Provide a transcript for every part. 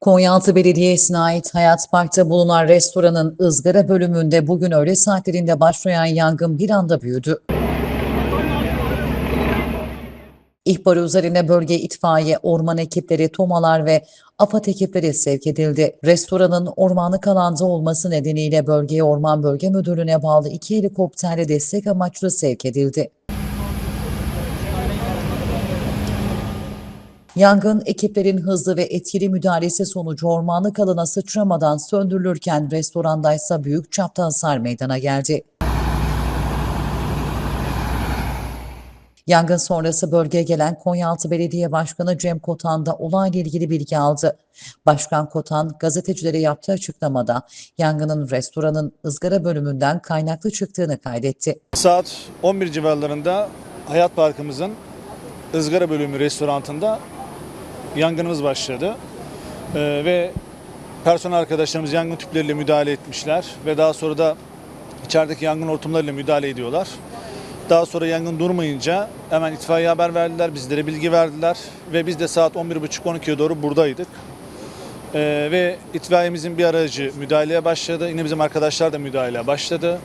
Konyaaltı Belediyesi'ne ait Hayat Park'ta bulunan restoranın ızgara bölümünde bugün öğle saatlerinde başlayan yangın bir anda büyüdü. İhbar üzerine bölge itfaiye, orman ekipleri, tomalar ve AFAD ekipleri sevk edildi. Restoranın ormanlık alanda olması nedeniyle bölgeye Orman Bölge Müdürlüğü'ne bağlı iki helikopterle destek amaçlı sevk edildi. Yangın ekiplerin hızlı ve etkili müdahalesi sonucu ormanlık alana sıçramadan söndürülürken restorandaysa büyük çapta hasar meydana geldi. Yangın sonrası bölgeye gelen Konyaaltı Belediye Başkanı Cem Kotan da olayla ilgili bilgi aldı. Başkan Kotan gazetecilere yaptığı açıklamada yangının restoranın ızgara bölümünden kaynaklı çıktığını kaydetti. Saat 11 civarlarında Hayat Parkımızın ızgara bölümü restorantında yangınımız başladı. Ee, ve personel arkadaşlarımız yangın tüpleriyle müdahale etmişler ve daha sonra da içerideki yangın hortumlarıyla müdahale ediyorlar. Daha sonra yangın durmayınca hemen itfaiye haber verdiler, bizlere bilgi verdiler ve biz de saat 11.30-12'ye doğru buradaydık. Ee, ve itfaiyemizin bir aracı müdahaleye başladı. Yine bizim arkadaşlar da müdahaleye başladı.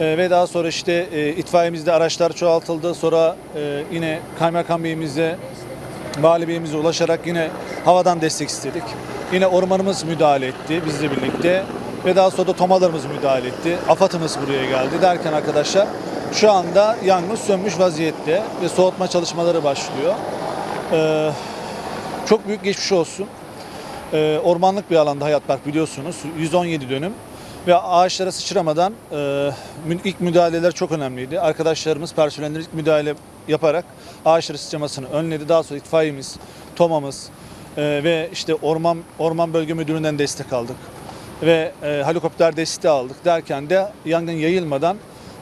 Ee, ve daha sonra işte e, itfaiyemizde araçlar çoğaltıldı. Sonra e, yine kaymakam beyimizle, vali beyimize ulaşarak yine havadan destek istedik. Yine ormanımız müdahale etti bizle birlikte. Ve daha sonra da tomalarımız müdahale etti. AFAD'ımız buraya geldi derken arkadaşlar şu anda yangın sönmüş vaziyette ve soğutma çalışmaları başlıyor. Ee, çok büyük geçmiş olsun. Ee, ormanlık bir alanda Hayat Park biliyorsunuz. 117 dönüm. Ve ağaçlara sıçramadan e, ilk müdahaleler çok önemliydi. Arkadaşlarımız personeller ilk müdahale yaparak ağaçları sıçramasını önledi. Daha sonra itfaiyemiz, TOMA'mız e, ve işte Orman Orman Bölge Müdürlüğü'nden destek aldık. Ve e, helikopter desteği aldık derken de yangın yayılmadan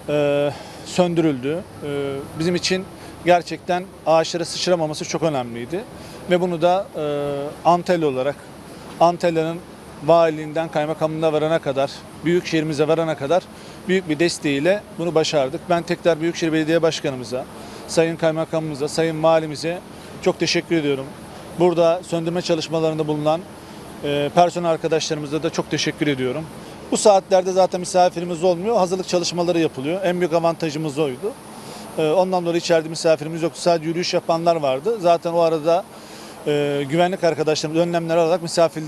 e, söndürüldü. E, bizim için gerçekten ağaçlara sıçramaması çok önemliydi. Ve bunu da e, Antalya olarak Antalya'nın valiliğinden kaymakamlığına varana kadar, büyük şehrimize varana kadar büyük bir desteğiyle bunu başardık. Ben tekrar Büyükşehir Belediye Başkanımıza, Sayın Kaymakamımıza, Sayın Valimize çok teşekkür ediyorum. Burada söndürme çalışmalarında bulunan e, personel arkadaşlarımıza da çok teşekkür ediyorum. Bu saatlerde zaten misafirimiz olmuyor, hazırlık çalışmaları yapılıyor. En büyük avantajımız oydu. E, ondan dolayı içeride misafirimiz yoktu. Sadece yürüyüş yapanlar vardı. Zaten o arada e, güvenlik arkadaşlarımız önlemler alarak misafir